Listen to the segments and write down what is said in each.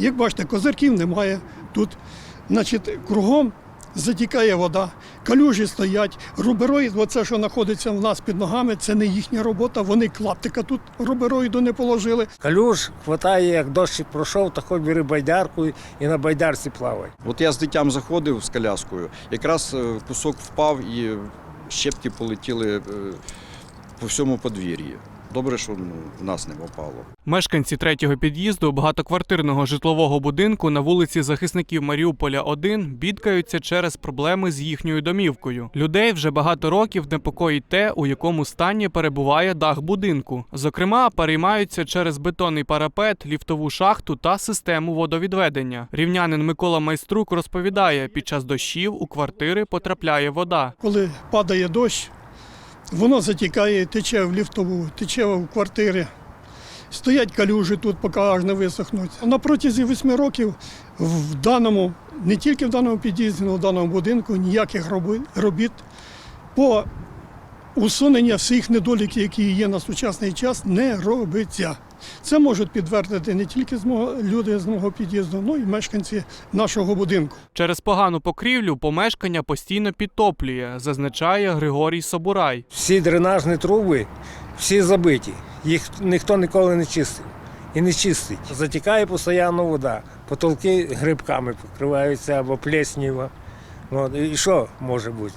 Як бачите, козирків немає тут. Значить, кругом затікає вода, калюжі стоять, рубероїд, оце, що знаходиться в нас під ногами, це не їхня робота. Вони клаптика тут рубероїду не положили. Калюж хватає, як дощик пройшов, то хоч бери байдарку і на байдарці плавай. От я з дитям заходив з коляскою, якраз е, кусок впав і щепки полетіли е, по всьому подвір'ї. Добре, що в нас не попало. Мешканці третього під'їзду багатоквартирного житлового будинку на вулиці захисників Маріуполя 1 бідкаються через проблеми з їхньою домівкою. Людей вже багато років непокоїть те, у якому стані перебуває дах будинку. Зокрема, переймаються через бетонний парапет, ліфтову шахту та систему водовідведення. Рівнянин Микола Майструк розповідає, під час дощів у квартири потрапляє вода. Коли падає дощ, воно затікає, тече в ліфтову, тече в квартири. Стоять калюжі тут, поки аж не висохнуть. На протязі восьми років в даному, не тільки в даному під'їзді, але в даному будинку ніяких робіт по усуненню всіх недоліків, які є на сучасний час, не робиться. Це можуть підтвердити не тільки з мого, люди з мого під'їзду, але й мешканці нашого будинку. Через погану покрівлю помешкання постійно підтоплює, зазначає Григорій Собурай. Всі дренажні труби, всі забиті. Їх ніхто ніколи не чистив. І не чистить. Затікає постійно вода. Потолки грибками покриваються або плесніва. І що може бути?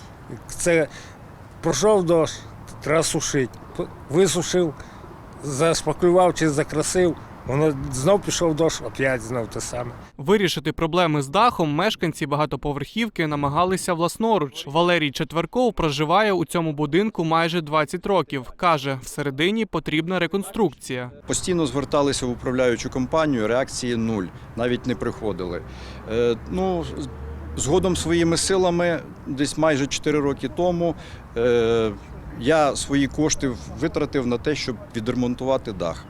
Це пройшов дощ, треба сушити. Висушив, заспаклював чи закрасив, воно знов пішов дощ, опять знов те саме. Вирішити проблеми з дахом мешканці багатоповерхівки намагалися власноруч. Валерій Четверков проживає у цьому будинку майже 20 років. каже, всередині потрібна реконструкція. Постійно зверталися в управляючу компанію, реакції нуль, навіть не приходили. Е, ну, згодом своїми силами, десь майже 4 роки тому, е, я свої кошти витратив на те, щоб відремонтувати дах.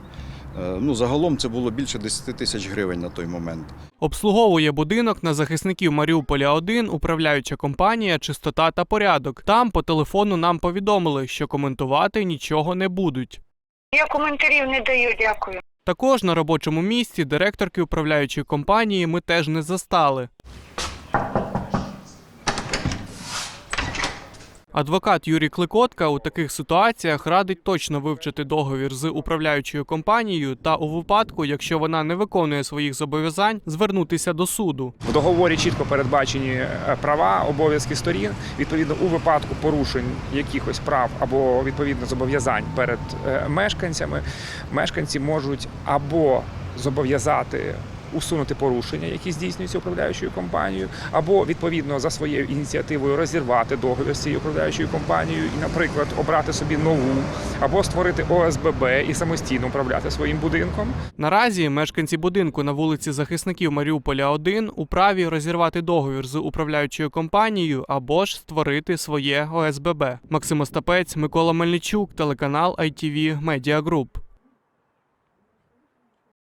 Е, ну, загалом це було більше 10 тисяч гривень на той момент. Обслуговує будинок на захисників Маріуполя 1 управляюча компанія Чистота та порядок. Там по телефону нам повідомили, що коментувати нічого не будуть. Я коментарів не даю, дякую. Також на робочому місці директорки управляючої компанії ми теж не застали. Адвокат Юрій Кликотка у таких ситуаціях радить точно вивчити договір з управляючою компанією та у випадку, якщо вона не виконує своїх зобов'язань, звернутися до суду. В договорі чітко передбачені е, права, обов'язки сторін. Відповідно, у випадку порушень якихось прав або відповідно зобов'язань перед е, мешканцями, мешканці можуть або зобов'язати. Усунути порушення, які здійснюються управляючою компанією, або відповідно за своєю ініціативою розірвати договір з цією управляючою компанією і, наприклад, обрати собі нову, або створити ОСББ і самостійно управляти своїм будинком. Наразі мешканці будинку на вулиці захисників Маріуполя 1 у праві розірвати договір з управляючою компанією або ж створити своє ОСББ. Максим Остапець, Микола Мельничук, телеканал ITV Media Group.